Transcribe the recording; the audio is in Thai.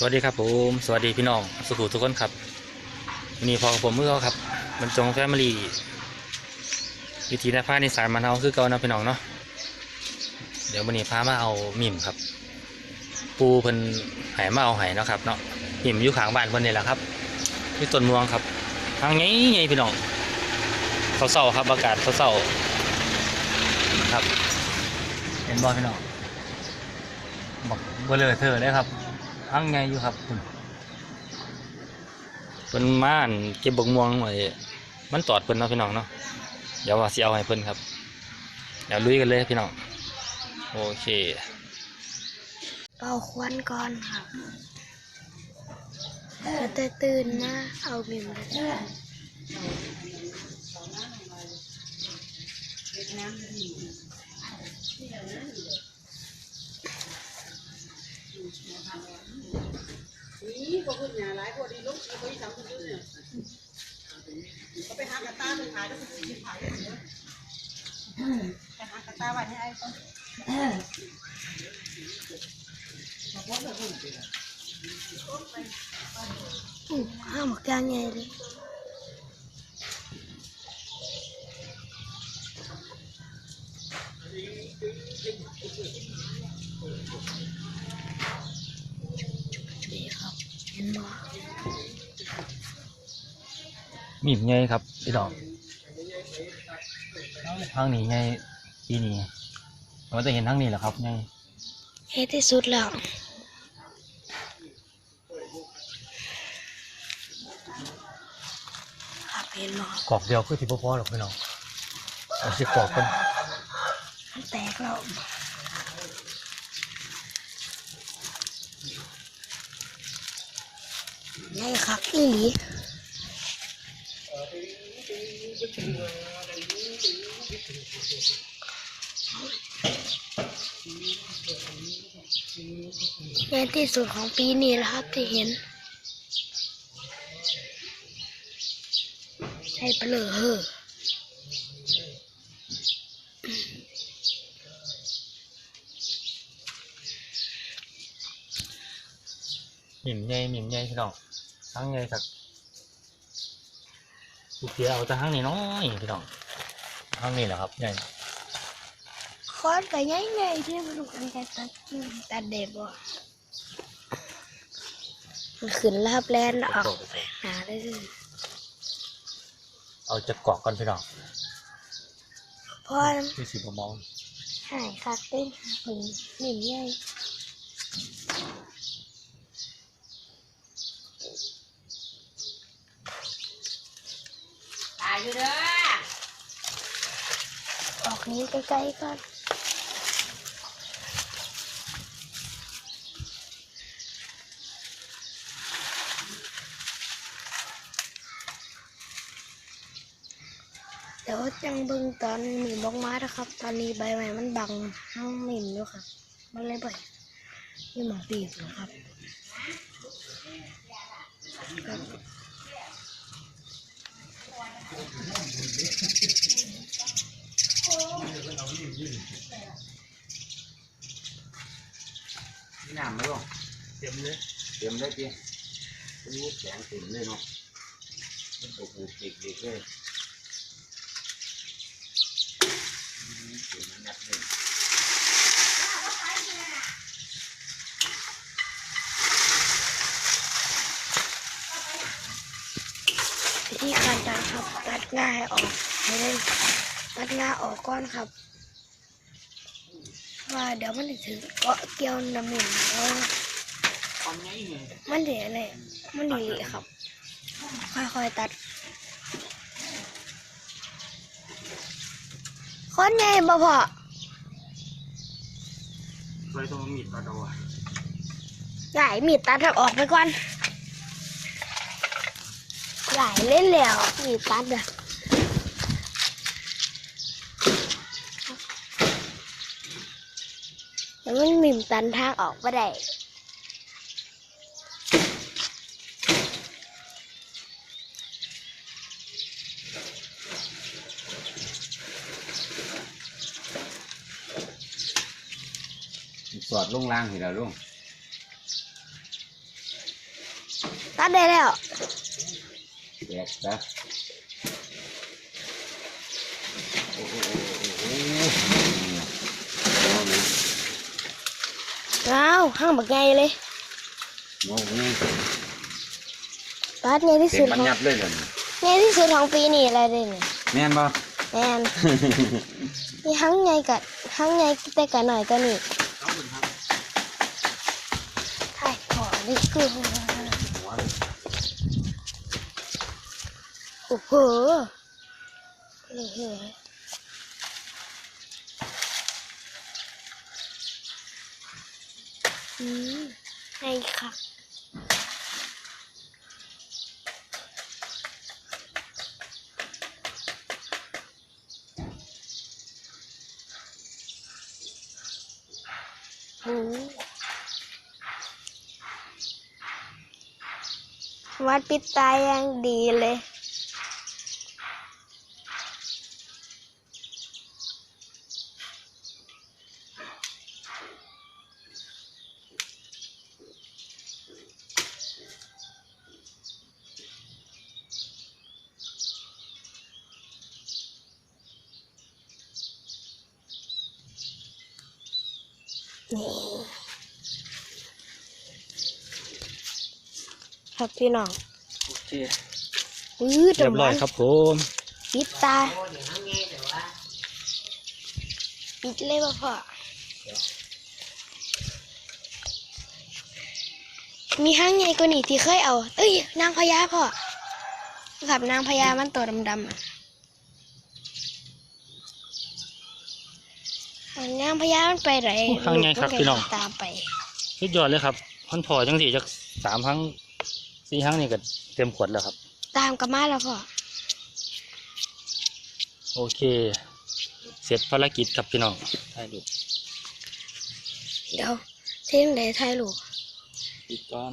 สวัสดีครับผมสวัสดีพี่น้องสุขุทุกคนครับวันนี้พอกับผมเมื่อครับบรรจงแฟมิลี่วิธีในภาในสายมันเอาคือเก่านะพี่น้องเนาะเดี๋ยววันนี้พามาเอามิมครับ ปูเพิ่นหายมาเอาหายนะครับเนาะมิมอยู่ข้างบ้านเพิ่นนี่แหละครับที่ต้นม่วงครับทางไงไงพี่น้องเขาเศร้าๆครับอากาศเศร้าๆครับเห็นบอพี่น้องบอกเบลอเธอเลยครับ อังไงอยู่ครับคุณเป็นม่านเก็บบกม่วงไว้มันตอดเพิ่นเนาะพี่น้องเนาะเดี๋ยวว่าสิเอาให้เพิ่นครับเดี๋ยวลุยกันเลยพี่น้องโอเคเป่าควันก่อนครับแล้วแต่ตื่นมาเอาบิมเลยนี่ ก็คุณเนี่ยหลายคนดีลูกชีวิตทำคุณเนี่ยก็ไปหากระตาไปขายก็คือที่ขายอย่างเงี้ยไปหากระตาไว้ให้ไอ้ต้นอืมห้ามหมกยางไงเลยนี่ มีดไงครับพี่น้องทางนี้ไงปีนี้เราจะเห็นทางนี้แหละครับไงเฮ็ดที่สุดแล้วครับเห็นบ่กอกเดียวคือที่พ่อหรอกพี่น้องเอาสิกอกกันมันแตกแล้วไงคักอีหลี ในที่สุดของปีนี้แล้วครับที่เห็นใช่เปลือเฮ้อหมิ่มไงหมิ่มไงพี่น้องทางไงสัก ลูกเดียวเอาแต่ทางนี้น้อยพี่น้องทางนี้แหละครับไงคอนไปง่ายๆที่มันลูกอันแต่ตัดกิ้งตัดเด็บว่ะมันขึ้นลาบแลนออกไปหาได้เลยเอาจะกอกกันพี่น้องเพราะที่สิบมองหายคักเต้นหนึ่งหนึ่งใหญ่ ตาย อยู่เด้อออกนี้ใกล้ๆก่อนเดี๋ยวจังเบิ่งตอนหมีบอกมานะครับ ตอนนี้ใบใหม่มันบังห้องหมิ่นอยู่ครับมันเลยบ่อยนี่หมอปีกนะครับครับ น้ำไม่ลงเต็มเลยเตรียมได้จีรู้แสงเต็มเลยเนาะมันโอ้โหเด็กๆเลยอืมเต็มนัดเลย ธีการตัดครับ ตัดง่ายออกให้ได้ตัดง่ายออกก่อนครับ ว่าเดี๋ยวมันจะถึงเกาะเกี่ยวน้ำหนึ่งแล้วความไงเนี่ยมันเดี๋ยวอะไรมันดีครับ ค่อยๆตัดคนใหญ่บ่พอเคยต้องมีดตัดเอาอะใหญ่มีดตัดออกไปก่อน ใหญ่เล่นแล้วมีดตัดอะแล้วมันมิมตันทางออกมาได้สอดลงล่างเห็นแล้วลุงดได้แล้ว แดกนะโอ้โหโอ้โหโอ้โหว้าวห้างบักไงเลยงงนี่ปัดไงที่เต็สุมดบัขญองญัติเลยเหรอไงที่สุดของปีนี้อะไรเด่นแม่นบ่ แมนมีห้างไงกับห้างไงแต่กันหน่อยก็นี่ใช่ขอนี่คือ โอ้โหเฮ้ยอืมให้ค่ะโอ้วัดปิดตายังดีเลย นี่ครับพี่น้องโอเคอื้อเรียบร้อยครับผมปิดตาปิดเลยป่ะพ่อมีห้างใหญ่กว่านี้ที่เคยเอา เอ้ย นางพญาพ่อกับนางพญามันตัวดำๆอะ อันนางพญามันไปไหนโอ้ข้างในครับพี่น้อง ตามไปสุดยอดเลยครับพันพอจังสี่จากสามครั้งสี่ครั้งนี่ก็เต็มขวดแล้วครับ ตามกลับมาแล้วพ่อโอเค เสร็จภารกิจครับพี่น้องถ่ายรูปเดี๋ยวเท่งเดถ่ายรูปปิดก่อน